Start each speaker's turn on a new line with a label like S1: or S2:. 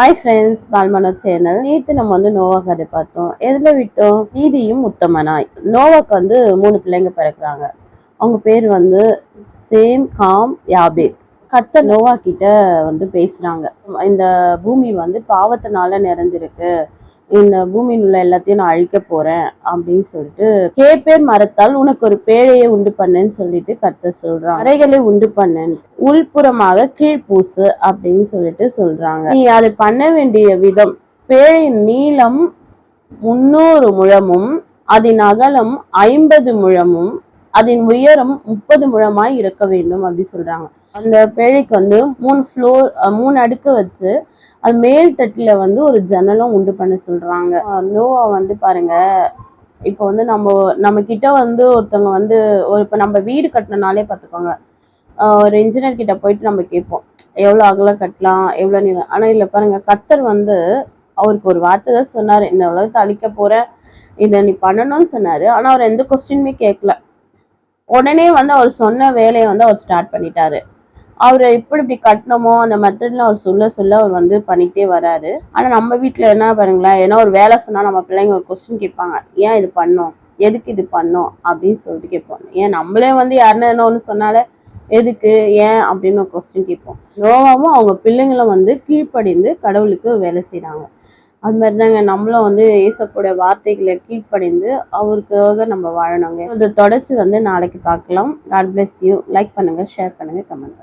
S1: Hi friends பால்மனோ channel நேற்று நம்ம வந்து நோவா கதை பார்த்தோம். எதில் விட்டோம்? நீதியும் உத்தமனாய் நோவாக்கு வந்து மூணு பிள்ளைங்க பிறக்குறாங்க. அவங்க பேர் வந்து சேம் காம் யாபேத். கத்த நோவா கிட்ட வந்து பேசுகிறாங்க இந்த பூமி வந்து பாவத்தினால நிறைஞ்சிருக்கு. இந்த பூமியில் உள்ள எல்லாத்தையும் நான் அழிக்க போறேன் அப்படின்னு சொல்லிட்டு கேப்பேர் மரத்தால் உனக்கு ஒரு பேழையை உண்டு பண்ணுன்னு சொல்லிட்டு கத்த சொல்றான். அறைகளை உண்டு பண்ணேன். உள்புறமாக கீழ்பூசு அப்படின்னு சொல்லிட்டு சொல்றாங்க. நீ அதை பண்ண வேண்டிய விதம் பேழையின் நீளம் முன்னூறு முழமும் அதன் அகலம் ஐம்பது முழமும் அதன் உயரம் முப்பது முழமாய் இருக்க வேண்டும் அப்படி சொல்றாங்க. அந்த பேழைக்கு வந்து மூணு ஃப்ளோர் மூணு அடுக்கு வச்சு அது மேல் தட்டில் வந்து ஒரு ஜன்னலும் உண்டு பண்ண சொல்றாங்க. நோவா வந்து பாருங்க இப்போ வந்து நம்ம நம்ம கிட்ட வந்து ஒருத்தவங்க வந்து ஒரு இப்போ நம்ம வீடு கட்டினாலே பார்த்துக்கோங்க ஒரு இன்ஜினியர் கிட்ட போயிட்டு நம்ம கேட்போம் எவ்வளோ அகலம் கட்டலாம் எவ்வளோ நீளம்? ஆனால் இல்லை பாருங்க கத்தர் வந்து அவருக்கு ஒரு வார்த்தை தான் சொன்னார் இந்த உலகத்தை அழிக்க போற இதை நீ பண்ணணும்னு சொன்னாரு. ஆனால் அவர் எந்த கொஸ்டினுமே கேட்கல. உடனே வந்து அவர் சொன்ன வேலையை வந்து அவர் ஸ்டார்ட் பண்ணிட்டாரு. அவர் எப்படி இப்படி கட்டணுமோ அந்த மெத்தட்லாம் அவர் சொல்ல சொல்ல அவர் வந்து பண்ணிக்கிட்டே வராரு. ஆனால் நம்ம வீட்டில் என்ன பாருங்களேன் ஏன்னா ஒரு வேலை சொன்னால் நம்ம பிள்ளைங்க ஒரு கொஸ்டின் கேட்பாங்க. ஏன் இது பண்ணோம்? எதுக்கு இது பண்ணோம்? அப்படின்னு சொல்லிட்டு கேட்போம். ஏன் நம்மளே வந்து யாருன்னா என்ன ஒன்று சொன்னாலே எதுக்கு? ஏன்? அப்படின்னு ஒரு கொஸ்டின் கேட்போம். நோவாவும் அவங்க பிள்ளைங்களும் வந்து கீழ்ப்படிந்து கடவுளுக்கு வேலை செய்கிறாங்க அது மாதிரி தாங்க நம்மளும் வந்து ஏசப்போட வார்த்தைகளை கீழ்ப்படைந்து அவருக்காக நம்ம வாழணுங்க. இதை தொடர்ச்சி வந்து நாளைக்கு பார்க்கலாம். காட் பிளஸ் யூ லைக் பண்ணுங்க ஷேர் பண்ணுங்க கமெண்ட் பண்ணுங்க.